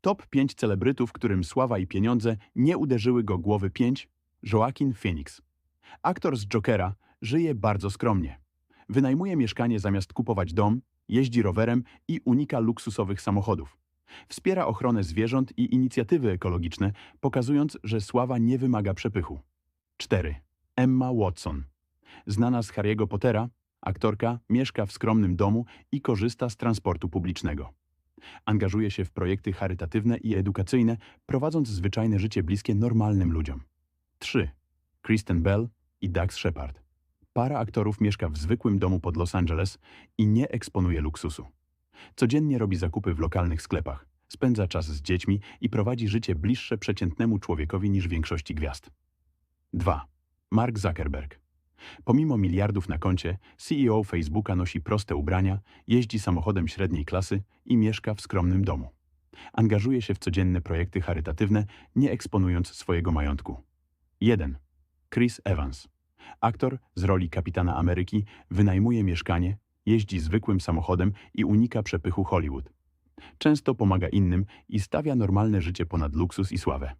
Top 5 celebrytów, którym sława i pieniądze nie uderzyły go głowy 5. Joaquin Phoenix. Aktor z Jokera żyje bardzo skromnie. Wynajmuje mieszkanie zamiast kupować dom, jeździ rowerem i unika luksusowych samochodów. Wspiera ochronę zwierząt i inicjatywy ekologiczne, pokazując, że sława nie wymaga przepychu. 4. Emma Watson. Znana z Harry'ego Pottera, aktorka mieszka w skromnym domu i korzysta z transportu publicznego. Angażuje się w projekty charytatywne i edukacyjne, prowadząc zwyczajne życie bliskie normalnym ludziom. 3. Kristen Bell i Dax Shepard. Para aktorów mieszka w zwykłym domu pod Los Angeles i nie eksponuje luksusu. Codziennie robi zakupy w lokalnych sklepach, spędza czas z dziećmi i prowadzi życie bliższe przeciętnemu człowiekowi niż większości gwiazd. 2. Mark Zuckerberg. Pomimo miliardów na koncie, CEO Facebooka nosi proste ubrania, jeździ samochodem średniej klasy i mieszka w skromnym domu. Angażuje się w codzienne projekty charytatywne, nie eksponując swojego majątku. 1. Chris Evans. Aktor z roli kapitana Ameryki wynajmuje mieszkanie, jeździ zwykłym samochodem i unika przepychu Hollywood. Często pomaga innym i stawia normalne życie ponad luksus i sławę.